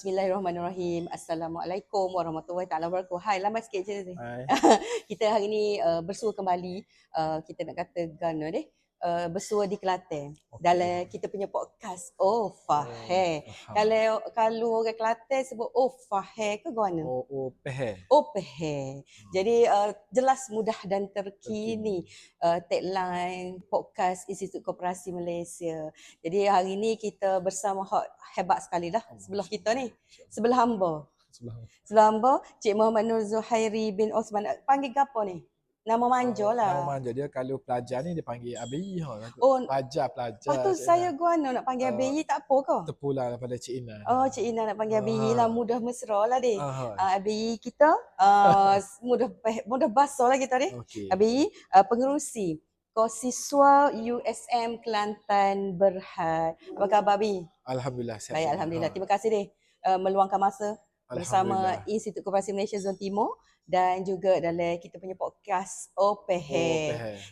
Bismillahirrahmanirrahim. Assalamualaikum warahmatullahi taala wabarakatuh. Hai, lambat sikit je ni. Hai. Kita hari ni uh, bersua kembali. Uh, kita nak katakan uh, deh. Uh, bersua di Kelantan Okey. dalam kita punya podcast Oh Fahir. Faham. Kalau kalau orang Kelantan sebut Oh Fahir ke mana? Oh, oh, pehe. Oh Fahir. Jadi uh, jelas mudah dan terkini uh, tagline podcast Institut Koperasi Malaysia. Jadi hari ni kita bersama hot hebat sekali lah sebelah kita ni. Sebelah hamba. Sebelah. Sebelah hamba Cik Muhammad Nur Zuhairi bin Osman. Panggil apa ni? Nama manja lah. Nama manja dia kalau pelajar ni dia panggil ABI. Ha. Oh, Pelajar, pelajar. lepas tu saya guana nak panggil Ah, ABI tak apa ke? Terpulang daripada Cik Ina. Oh, Cik Ina nak panggil ABI Ah. lah. Mudah mesra lah deh. Aha. Uh, ABI kita uh, mudah mudah basah lah kita deh. Okey. ABI uh, pengerusi Kosiswa USM Kelantan Berhad. Apa khabar Abi? Alhamdulillah. sihat Baik. Alhamdulillah. Ha. Terima kasih deh uh, meluangkan masa bersama. Institut Koperasi Malaysia Zon Timur dan juga dalam kita punya podcast Oh, OPH. pehe.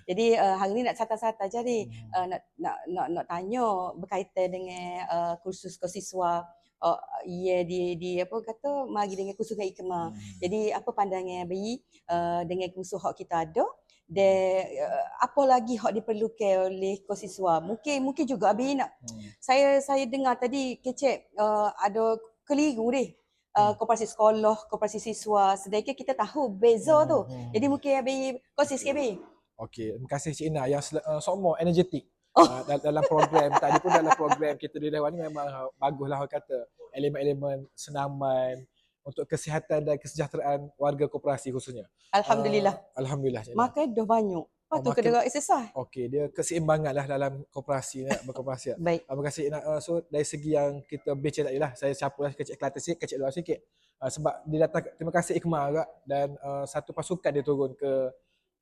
Jadi uh, hari ni nak santai-santai je ni. Hmm. Uh, nak, nak nak nak tanya berkaitan dengan uh, kursus kosiswa uh, ia di di apa kata mari dengan kursus hikmah. Hmm. Jadi apa pandangan Abi uh, dengan kursus hak kita ada dan uh, apa lagi hak diperlukan oleh kosiswa? Mungkin mungkin juga Abi nak Hmm. saya saya dengar tadi kecek uh, ada keliru deh. Uh, Hmm. koperasi sekolah, koperasi siswa. Sedangkan kita tahu beza tu. Hmm. Jadi mungkin Abi kosis ke Abi? Okey, terima kasih Cik Ina yang uh, semua energetik. Oh. Uh, dal- dalam program tadi pun dalam program kita di Dewan ni memang uh, baguslah orang kata elemen-elemen senaman untuk kesihatan dan kesejahteraan warga koperasi khususnya. Alhamdulillah. Uh, Alhamdulillah. Makan dah banyak. Lepas Oh, tu kena exercise. Okey, dia keseimbangan lah dalam koperasi nak berkoperasi. Baik. Terima kasih Ina. Uh, so dari segi yang kita bincang tadi lah, saya campur lah kecil Kelantan sikit, kecil luar sikit. Uh, sebab dia datang, terima kasih Ikhmah juga dan uh, satu pasukan dia turun ke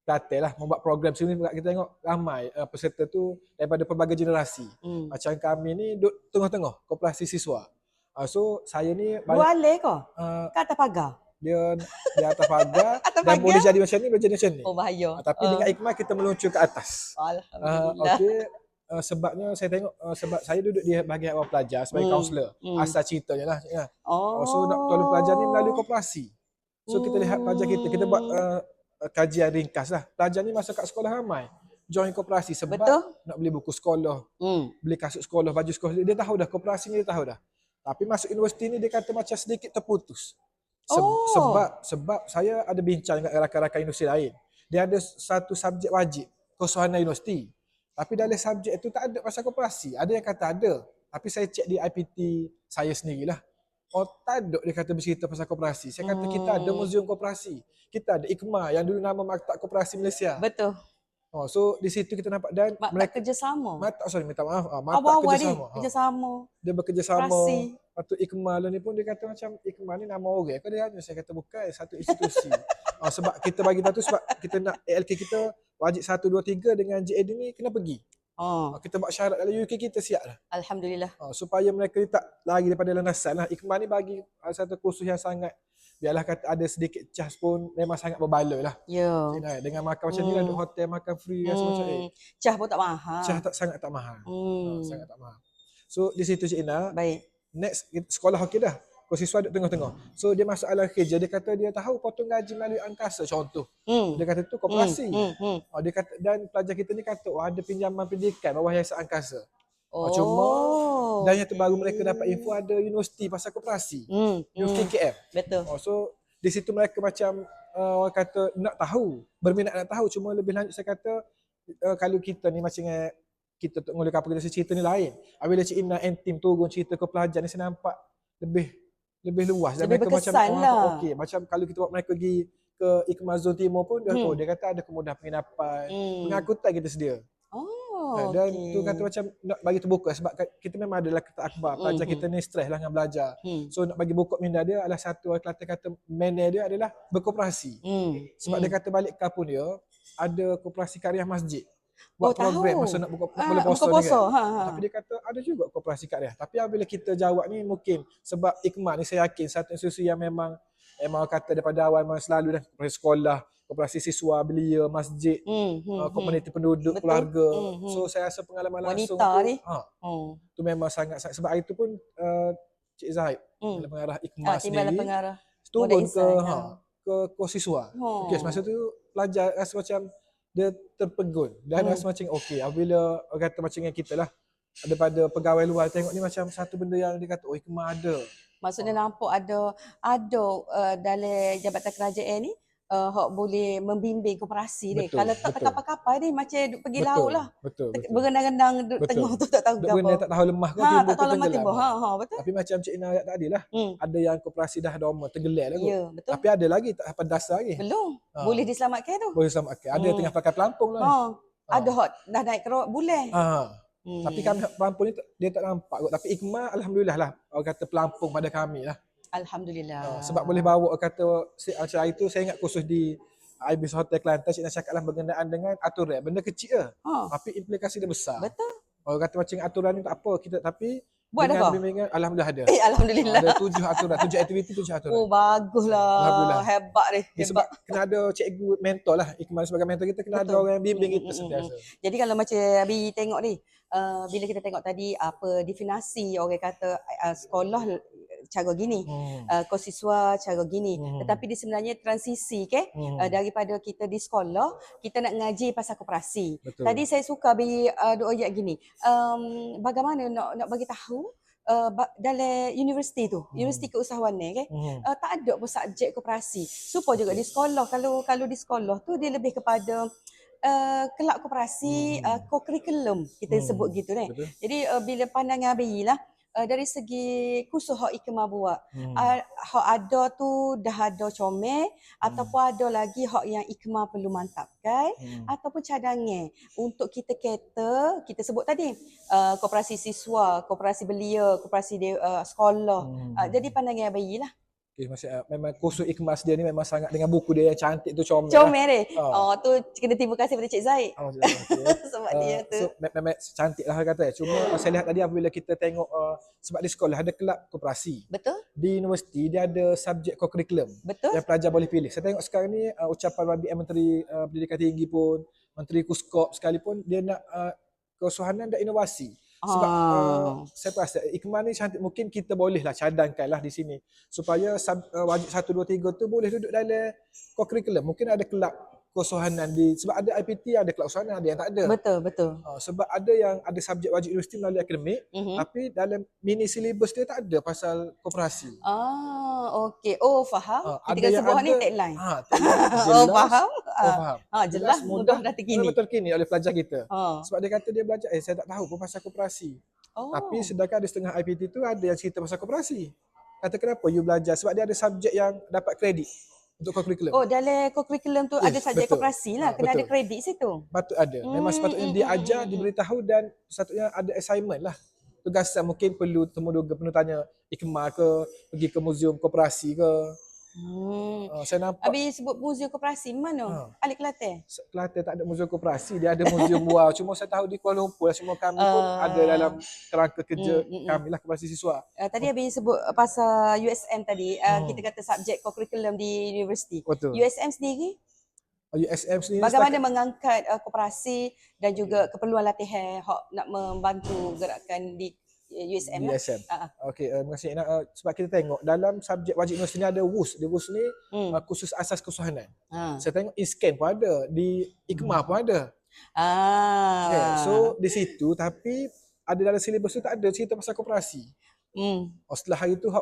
Kelantan lah membuat program sini kita tengok ramai uh, peserta tu daripada pelbagai generasi. Hmm. Macam kami ni duduk tengah-tengah koperasi siswa. Uh, so saya ni Dua banyak, alih ke? uh, Ke atas pagar? Dia di atas pagar Atas dan boleh jadi macam ni, boleh jadi macam ni. Oh bahaya. Uh, tapi Ah. dengan Ikhmah kita meluncur ke atas. Uh, Alhamdulillah. okey uh, sebabnya saya tengok uh, sebab saya duduk di bahagian awal pelajar sebagai Hmm, kaunselor. hmm. Asal ceritanya lah. Ya. Oh. Oh. So nak tolong pelajar ni melalui koperasi. So kita lihat pelajar kita kita buat uh, uh, kajian ringkas lah. Pelajar ni masa kat sekolah ramai join koperasi sebab Betul? nak beli buku sekolah, Hmm. beli kasut sekolah, baju sekolah. Dia tahu dah koperasi ni dia tahu dah. Tapi masuk universiti ni dia kata macam sedikit terputus. Se- Oh. Sebab sebab saya ada bincang dengan rakan-rakan universiti lain. Dia ada satu subjek wajib, kesuhanan universiti. Tapi dalam subjek itu tak ada pasal koperasi. Ada yang kata ada. Tapi saya cek di IPT saya sendirilah. Oh tak ada dia kata bercerita pasal koperasi. Saya kata kita ada Hmm. muzium koperasi. Kita ada IKMA yang dulu nama Maktab Koperasi Malaysia. Betul. Oh, so di situ kita nampak dan Mak tak mereka kerjasama. Mata, sorry minta maaf. Ah, mata Awal-awal kerjasama. Ha. kerjasama. Dia bekerjasama. Koperasi. Lepas tu Ikmal ni pun dia kata macam Ikmal ni nama orang. Kau dia hanya saya kata bukan satu institusi. oh, sebab kita bagi tahu tu sebab kita nak ALK kita wajib 1 2 3 dengan JAD ni kena pergi. Oh. Kita buat syarat dalam UK kita siap lah. Alhamdulillah. Oh, supaya mereka ni tak lari daripada landasan lah. Ikmal ni bagi satu kursus yang sangat biarlah kata ada sedikit cas pun memang sangat berbaloi lah. Ya. Nai. Dengan makan macam ni lah, Hmm. duduk hotel makan free rasa macam eh. Hmm. Cah pun tak mahal. Cah tak, sangat tak mahal. Hmm. Oh, sangat tak mahal. So di situ Cik Ina, Baik. Next sekolah okey dah. Kau siswa duduk tengah-tengah. So dia masuk alam kerja, dia kata dia tahu potong gaji melalui angkasa contoh. Hmm. Dia kata tu koperasi. Hmm. Hmm. Oh, dia kata dan pelajar kita ni kata oh, ada pinjaman pendidikan bawah yayasan angkasa. Oh. cuma Dan yang terbaru mereka dapat info ada universiti pasal koperasi. Hmm. Universiti hmm. KM. Betul. Oh, so di situ mereka macam uh, orang kata nak tahu, berminat nak tahu cuma lebih lanjut saya kata uh, kalau kita ni macam eh, kita untuk ngoleh apa kita cerita ni lain. Apabila Cik Ina and team turun cerita ke pelajar ni saya nampak lebih lebih luas dan Lebih mereka macam orang lah. kata, okey macam kalau kita buat mereka pergi ke Ikmal Zon Timur pun dia, Hmm. oh, dia kata ada kemudahan penginapan, Hmm. pengangkutan kita sedia. Oh. Oh, dan okey. tu kata macam nak bagi terbuka sebab kita memang adalah kata akhbar pelajar Mhm. kita ni stres lah dengan belajar. Hmm. So nak bagi buku minda dia adalah satu orang Kelantan kata manner dia adalah berkoperasi. Hmm. Sebab hmm. dia kata balik kampung dia ada koperasi karya masjid. Oh, Buat program tahu. masa nak buka Ah, bulan puasa buka ni puasa. kan. Ha, ha. Tapi dia kata ada juga koperasi karya. Tapi apabila kita jawab ni mungkin sebab Ikmal ni saya yakin satu institusi yang memang memang kata daripada awal memang selalu dah koperasi sekolah, koperasi siswa, belia, masjid, Hmm. Hmm. uh, komuniti penduduk, Betul. keluarga. Hmm, hmm. So saya rasa pengalaman langsung Wanita tu, ni. ha, Hmm. tu memang sangat, sangat sebab hari tu pun uh, Cik Zahid, Hmm. Timbalan pengarah Ah, IKMA timbalan sendiri pengarah. turun ke ha, ah. ke kos siswa. Oh. Okey, masa tu pelajar rasa macam dia terpegun dan Hmm. rasa macam okey apabila orang kata macam yang kita lah daripada pegawai luar tengok ni macam satu benda yang dia kata oh IKMA ada. Maksudnya nampak ada ada uh, dalam jabatan kerajaan ni uh, hok boleh membimbing koperasi dia. Betul, Kalau tak betul. kapal-kapal dia macam duk pergi Betul, laut lah. Betul, betul. Berenang-renang duk Betul. tengok tu tak tahu Duk apa. tak tahu lemah ke Ha, timbul tak tahu lemah timbul. Ha, ha, betul. Tapi macam Cik Ina tadi lah, Hmm. ada yang koperasi dah dorma tergelar lah. Ya, betul. Tapi ada lagi tak apa dasar lagi. Belum. Ha. Boleh diselamatkan tu. Boleh selamatkan. Ada Hmm. tengah pakai pelampung lah. ni. Ha. Ha. Ada hot dah naik ke rawat bulan. Ha. Hmm. Tapi kami pelampung ni dia tak nampak kot. Tapi IKMA Alhamdulillah lah. Orang kata pelampung pada kami lah. Alhamdulillah. Ha. Sebab boleh bawa kata si- macam hari tu saya ingat kursus di Ibis Hotel Kelantan Cik Nak cakap lah berkenaan dengan aturan. Benda kecil je. Ha. Tapi implikasi dia besar. Betul. Orang kata macam aturan ni tak apa kita tapi Buat dengan bimbingan Alhamdulillah ada. Eh, Alhamdulillah. Ada tujuh aturan, tujuh aktiviti, tujuh aturan. Oh, baguslah. Alhamdulillah. Hebat deh. Dia sebab Hebat. kena ada cikgu mentor lah. Ikmal sebagai mentor kita kena ada Betul. orang yang bimbing Mm, kita mm, mm, sentiasa. Jadi kalau macam Abi tengok ni, uh, bila kita tengok tadi apa definasi orang kata uh, sekolah cara gini, Hmm. uh, kos siswa cara gini. Hmm. Tetapi dia sebenarnya transisi ke Hmm. uh, daripada kita di sekolah, kita nak ngaji pasal koperasi. Betul. Tadi saya suka Abi uh, duk ayat gini. Um, bagaimana nak nak bagi tahu uh, dalam universiti tu, Hmm. universiti keusahawanan ke, Hmm. uh, tak ada pun subjek koperasi. Supaya juga di sekolah kalau kalau di sekolah tu dia lebih kepada uh, kelab koperasi Hmm. uh, co-curriculum kita Hmm. sebut gitu kan. Betul. Jadi uh, bila pandangan ABI lah uh, dari segi kursus hak ikma buat Hmm. uh, hak ada tu dah ada comel ataupun ada lagi hak yang ikma perlu mantapkan Hmm. ataupun cadangan untuk kita kata kita sebut tadi uh, koperasi siswa, koperasi belia, koperasi de, uh, sekolah. Hmm. Uh, jadi pandangan ABI lah. Okay, maksud, uh, memang kursus ikhmas dia ni memang sangat dengan buku dia yang cantik tu comel. lah. Comel dia. Ah. Oh tu kena terima kasih pada Cik Zaid Oh, okay. sebab Uh, dia tu. so me- memang cantik lah kata. Cuma uh, saya lihat tadi apabila kita tengok uh, sebab di sekolah ada kelab koperasi. Betul? Di universiti dia ada subjek co-curriculum Betul? yang pelajar boleh pilih. Saya tengok sekarang ni uh, ucapan YBM Menteri uh, Pendidikan Tinggi pun, Menteri Kuskop sekalipun dia nak uh, kesusahanan dan inovasi. Sebab Ah. uh, saya rasa ikmal ni cantik mungkin kita bolehlah cadangkan lah di sini supaya sub, uh, wajib 1 2 3 tu boleh duduk dalam co-curriculum. Mungkin ada kelab kesusahanan di sebab ada IPT ada kesusahanan ada yang tak ada. Betul, betul. Uh, sebab ada yang ada subjek wajib universiti melalui akademik Mhm. tapi dalam mini syllabus dia tak ada pasal koperasi. Ah, okey. Oh, faham. Ah, kan yang sebut ni tagline. Ha, jelas. Oh, faham? Oh, Ah, faham. ah, jelas, mudah dah terkini. Betul kini oleh pelajar kita. Ha. Sebab dia kata dia belajar, eh saya tak tahu pun pasal koperasi. Oh. Tapi sedangkan ada setengah IPT tu ada yang cerita pasal koperasi. Kata kenapa you belajar? Sebab dia ada subjek yang dapat kredit untuk co-curriculum. Oh, dalam co-curriculum tu Yes, ada subjek koperasi lah. Ah, Kena ada betul. kredit situ. Patut ada. Memang Hmm, sepatutnya hmm, dia hmm, ajar, hmm, diberitahu dan sepatutnya ada assignment lah. Tugasan mungkin perlu temu duga penuh tanya ikma ke, pergi ke muzium koperasi ke. Hmm. Uh, saya nampak Habis sebut muzium koperasi mana? Ha. Alik Kelantan. Kelantan tak ada muzium koperasi, dia ada muzium luar. Cuma saya tahu di Kuala Lumpur lah, semua kami pun Ah. ada dalam kerangka kerja Hmm, hmm, hmm. kami lah koperasi siswa. Uh, tadi habis sebut uh, pasal USM tadi. Uh, Hmm. Kita kata subjek co-curriculum di universiti. Betul. USM sendiri USM sendiri bagaimana mengangkat uh, koperasi dan juga keperluan latihan hak nak membantu gerakan di uh, USM lah. USM. Ah, ah. Okey, uh, terima kasih Ina. Uh, sebab kita tengok dalam subjek wajib universiti ni ada WUS. Di WUS ni Hmm. uh, khusus asas kesusahanan. Ha. Saya tengok ISKAN pun ada, di IKMA pun ada. Ah. Okay, so di situ tapi ada dalam silibus tu tak ada cerita pasal koperasi. hmm. Oh, setelah hari tu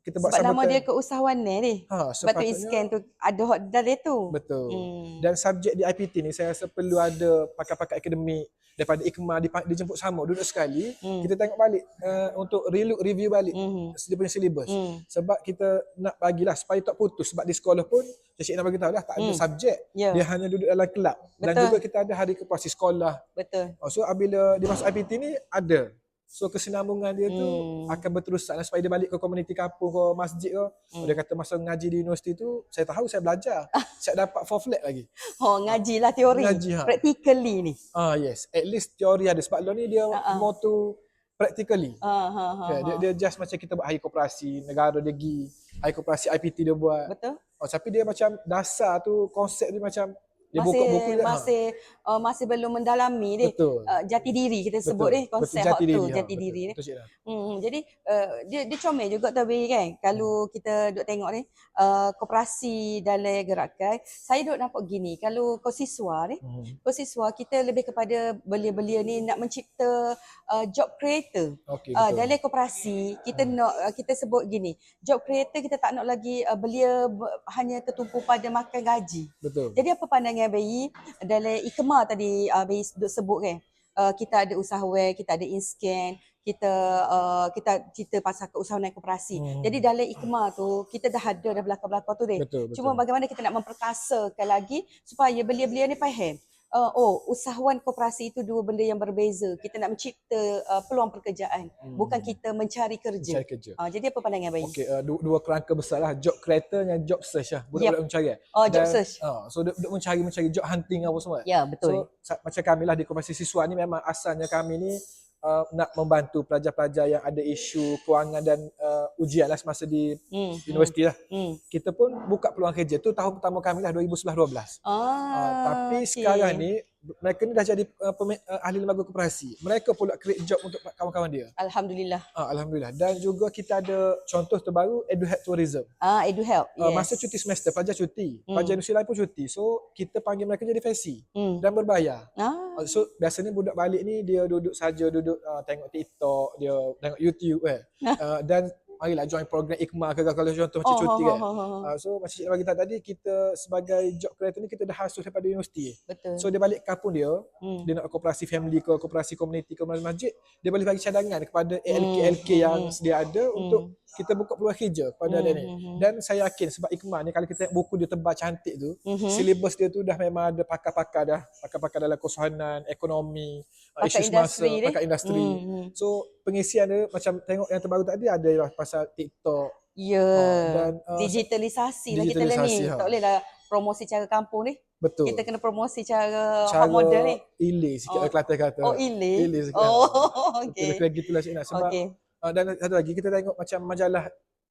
kita buat sebab nama dia keusahawanan ni. ha, Sebab tu iskan tu ada hot dalam tu. Betul. Hmm. Dan subjek di IPT ni saya rasa perlu ada pakar-pakar akademik daripada dipa- dijemput sama duduk sekali Hmm. kita tengok balik uh, untuk relook review balik Hmm. dia punya silibus. Hmm. Sebab kita nak bagilah supaya tak putus sebab di sekolah pun Cik nak bagi tahu dah tak ada Hmm. subjek. Ya, Dia hanya duduk dalam kelab dan juga kita ada hari kepuasan sekolah. betul. Oh, so apabila dia masuk IPT ni ada. So kesinambungan dia tu Hmm. akan berterusan lah, supaya dia balik ke komuniti kampung ke masjid ke. Hmm. Dia kata masa ngaji di universiti tu saya tahu saya belajar. saya dapat four flat lagi. Oh, ngajilah teori. Ngaji, ha. Practically ni. Ah yes, at least teori ada sebab lo ni dia ha. more to practically. Ha ha ha. Okay, dia, dia just macam kita buat hari koperasi, negara dia pergi, hari koperasi IPT dia buat. Betul? Oh, tapi dia macam dasar tu konsep dia macam Dia masih buka buku dia, ha. masih uh, masih belum mendalami ni. Uh, jati diri kita sebut betul. ni konsep hak tu ha, jati betul. diri ni. Hmm, jadi uh, dia dia comel juga tu Abi kan. Kalau kita duk tengok ni uh, koperasi dalam gerakan, saya duk nampak gini. Kalau kau siswa ni, Hmm. kau siswa kita lebih kepada belia-belia ni nak mencipta uh, job creator. Okey, Uh, betul. dalam koperasi kita nak uh, kita sebut gini, job creator kita tak nak lagi uh, belia hanya tertumpu pada makan gaji. Betul. Jadi apa pandangan Bayi dalam ikma tadi uh, Bayi sebut kan? Uh, kita ada usahawan, kita ada inscan, kita uh, kita cerita pasal keusahawan koperasi. Hmm. Jadi dalam ikma tu kita dah ada dah belakang-belakang tu deh. Betul, betul. Cuma bagaimana kita nak memperkasakan lagi supaya belia-belia ni faham. Uh, oh, usahawan koperasi itu dua benda yang berbeza. Kita nak mencipta uh, peluang pekerjaan, Hmm. bukan kita mencari kerja. Cari kerja. Uh, jadi apa pandangan Bayi? Okey, uh, dua, dua kerangka besar lah. Job creator dan job search lah. Budak-budak mencari. Oh, job Dan, search. Uh, so, duk, duk mencari, mencari job hunting apa semua. Ya, betul. So, sa- macam kami lah di Koperasi Siswa ni memang asalnya kami ni uh, nak membantu pelajar-pelajar yang ada isu kewangan dan uh, ujian lah semasa di hmm, universiti lah. Hmm. Kita pun buka peluang kerja. Tu tahun pertama kami lah 2011-12. Ah, Uh, tapi okey. sekarang ni mereka ni dah jadi uh, peme- uh, ahli lembaga koperasi. Mereka pula create job untuk kawan-kawan dia. Alhamdulillah. Ah, Alhamdulillah. Dan juga kita ada contoh terbaru EduHelp Tourism. Ah, edu help. Uh, Yes. Masa cuti semester, pelajar cuti. Hmm. Pelajar industri lain pun cuti. So, kita panggil mereka jadi fesi Hmm. dan berbayar. Ah, Uh, So, biasanya budak balik ni dia duduk saja, duduk uh, tengok TikTok, dia tengok YouTube eh. Uh, dan marilah join program Ikma ke kalau contoh macam oh, cuti oh, kan. oh, oh, oh. Uh, so, macam Cik bagi tahu tadi, kita sebagai job creator ni kita dah hasuh daripada universiti. Betul. So, dia balik kampung dia, hmm. dia nak koperasi family ke, koperasi komuniti ke, masjid, dia boleh bagi cadangan kepada ALK Hmm, yang hmm, sedia ada untuk kita buka peluang kerja kepada Hmm, dia ni. hmm, hmm. Dan saya yakin sebab Ikma ni kalau kita tengok buku dia tebal cantik tu, Mhm. silibus dia tu dah memang ada pakar-pakar dah, pakar-pakar dalam kesusahan, ekonomi, uh, Pakar isu semasa, industri ni. pakar industri. Hmm, hmm. So pengisian dia macam tengok yang terbaru tadi ada lah pasal TikTok. Ya. dan, uh, digitalisasi lah kita lah ni. ha. Tak boleh lah promosi cara kampung ni. Betul. Kita kena promosi cara, Cara hak modern ni. ilih sikit Oh. oh. Kelantan kata. Oh. Ili sikit. Oh, Okey. okey. Lebih gitulah Cik Nas. Sebab Okey. Uh, dan satu lagi kita tengok macam majalah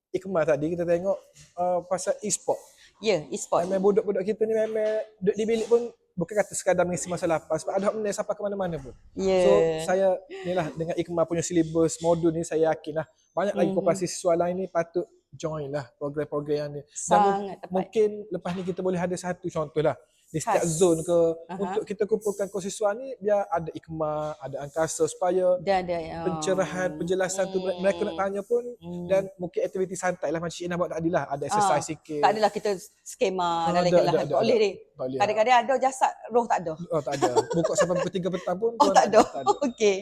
Ikmal tadi kita tengok uh, pasal e-sport. Ya, e-sport. Memang budak-budak kita ni memang duduk di bilik pun bukan kata sekadar mengisi masa lapar sebab ada hak benda sampai ke mana-mana pun. Ya. So saya ni lah dengan Ikmal punya silibus modul ni saya yakin lah banyak lagi Mhm. koperasi siswa lain ni patut join lah program-program yang ni. Dan Sangat tepat. mungkin lepas ni kita boleh ada satu contoh lah di setiap Khas. zone ke Aha. untuk kita kumpulkan kosiswa ni biar ada ikma, ada angkasa supaya Dan ada ya. pencerahan, penjelasan tu Hmm. mereka nak tanya pun Hmm. dan mungkin aktiviti santai lah macam Cik Ina buat tadi lah ada exercise sikit. tak adalah kita skema Ah, ada, ada, Tak boleh ni. Tak boleh. Kadang-kadang ada jasad, roh tak ada. Oh tak ada. Buka sampai pukul 3 petang pun Oh tak ada. Tak ada. Okey.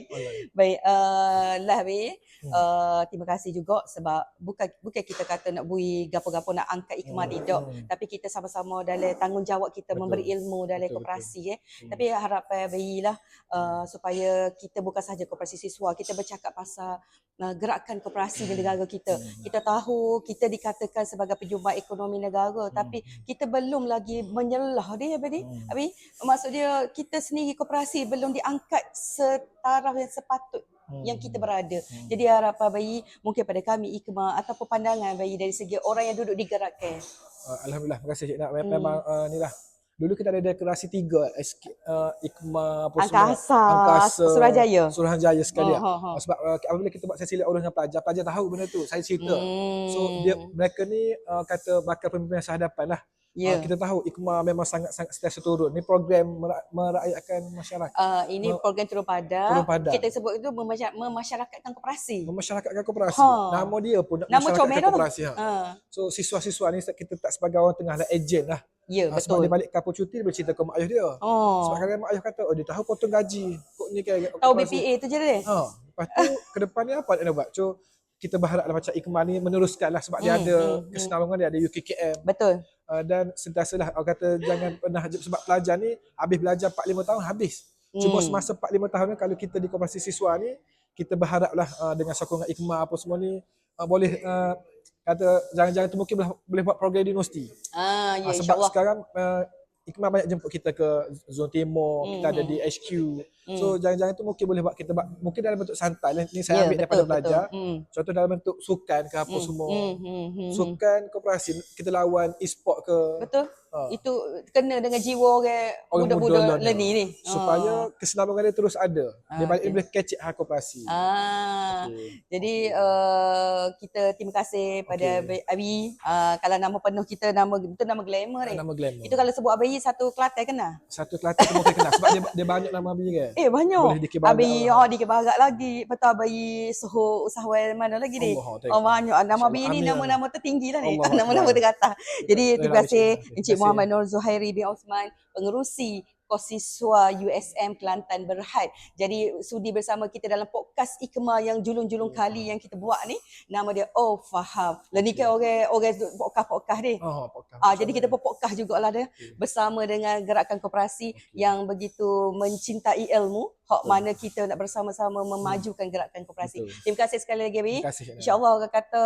Baik, uh, lah. Hmm. Uh, terima kasih juga sebab bukan bukan kita kata nak bui gapo-gapo nak angkat ikmah Hmm, tidak hmm. tapi kita sama-sama dalam tanggungjawab kita Betul. memberi ilmu dalam Betul, koperasi eh. Hmm. Tapi harapan Bi lah uh, supaya kita bukan sahaja koperasi siswa, kita bercakap pasal gerakan koperasi di negara kita. Hmm. Kita tahu kita dikatakan sebagai penyumbang ekonomi negara tapi kita belum lagi menyelah dia Abi. Hmm. Abi maksud dia kita sendiri koperasi belum diangkat setaraf yang sepatut Hmm. yang kita berada. Hmm. Jadi harapan bayi mungkin pada kami Ikma ataupun pandangan bayi dari segi orang yang duduk di gerakkan. Uh, Alhamdulillah, terima kasih Cik Nak. Mem- Hmm. Memang uh, ni lah. Dulu kita ada deklarasi tiga, SK, uh, Ikma apa Angkasa, Angkasa, Surajaya. Suruhanjaya sekali. Oh, oh, oh. Uh, Sebab uh, apabila kita buat sesi urus dengan pelajar, pelajar tahu benda tu. Saya cerita. Hmm. So dia mereka ni uh, kata bakal pemimpin masa hadapan lah. ya. Uh, kita tahu Ikma memang sangat-sangat sentiasa turun. Ni program mera- merakyatkan masyarakat. Uh, ini Me- program turun padat. Turun padat. Kita sebut itu memasy- memasyarakatkan koperasi. Memasyarakatkan koperasi. Ha. Nama dia pun nak Nama tu. koperasi. Ha. Ha. So siswa-siswa ni kita tak sebagai orang tengah lah, ejen lah. Ya, Sebab betul. dia balik kapal cuti, dia boleh cerita ke mak ayah dia. Oh. Sebab kadang mak ayah kata, oh dia tahu potong gaji. Kok ni kan. Tahu BPA tu je dia. Ha. Lepas tu ke depan ni apa nak buat? So kita berharap lah macam Ikmal ni meneruskan lah sebab dia Hmm, ada hmm, hmm. kesenambungan dia ada UKKM Betul. uh, dan sentiasalah orang kata jangan pernah sebab pelajar ni habis belajar 4 5 tahun habis. Cuma Hmm. semasa 4 5 tahun ni kalau kita di koperasi siswa ni kita berharaplah uh, dengan sokongan Ikmal apa semua ni uh, boleh uh, kata jangan-jangan tu mungkin boleh, boleh buat program di universiti. Ah, ya Ah, sebab sekarang uh, Ikmal banyak jemput kita ke zon timur, Hmm, kita ada hmm. di HQ. Hmm. So jangan-jangan tu mungkin boleh buat kita buat mungkin dalam bentuk santai. Ni saya Ya, ambil daripada betul, belajar. betul. Hmm. Contoh dalam bentuk sukan ke apa Hmm, semua. hmm, hmm, hmm, hmm. Sukan koperasi kita lawan e-sport ke. Betul. Ha. Itu kena dengan jiwa orang Orang muda budak-budak learner. learning ni. Supaya Ah. kesenambungan dia terus ada. Dia Ah, balik okey. dia boleh catch hal koperasi. Ah, Okey. jadi uh, kita terima kasih pada Okey. Abi. Uh, kalau nama penuh kita nama itu nama glamour ni. Nama glamour. Itu kalau sebut Abi satu Kelantan kena. Satu Kelantan semua kena kenal sebab dia, dia banyak nama Abi kan. Eh banyak. Boleh dikibarat Abi lah. oh dikibarat lagi. Betul Abi suhu usahawan mana lagi ni? Allah, Oh banyak. Nama Abi ni nama-nama tertinggi lah ni. Nama-nama teratas. Jadi Terima kasih Encik. Muhammad Nur Zuhairi bin Osman, pengerusi Kosiswa USM Kelantan Berhad. Jadi sudi bersama kita dalam podcast Ikma yang julung-julung kali yang kita buat ni. Nama dia Oh Faham. Lah ni kan orang orang podcast-podcast ni. Oh, podcast. Ah, jadi kita podcast jugalah dia Okey. bersama dengan gerakan koperasi yang begitu mencintai ilmu. Hak Betul. mana kita nak bersama-sama memajukan gerakan koperasi. Betul. Terima kasih sekali lagi Abi. Terima kasih. InsyaAllah orang kata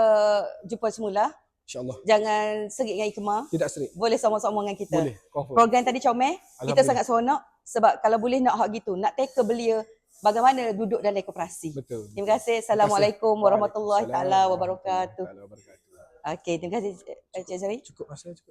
jumpa semula. InsyaAllah. Jangan serik dengan Ikma. Tidak serik. Boleh sama-sama dengan kita. Boleh. Confirm. Program tadi comel. Kita sangat seronok sebab kalau boleh nak hak gitu, nak tackle belia bagaimana duduk dalam koperasi. Betul. Terima kasih. Assalamualaikum warahmatullahi taala wabarakatuh. warahmatullahi wabarakatuh. Okey, terima kasih Encik Zari. Cukup masa cukup.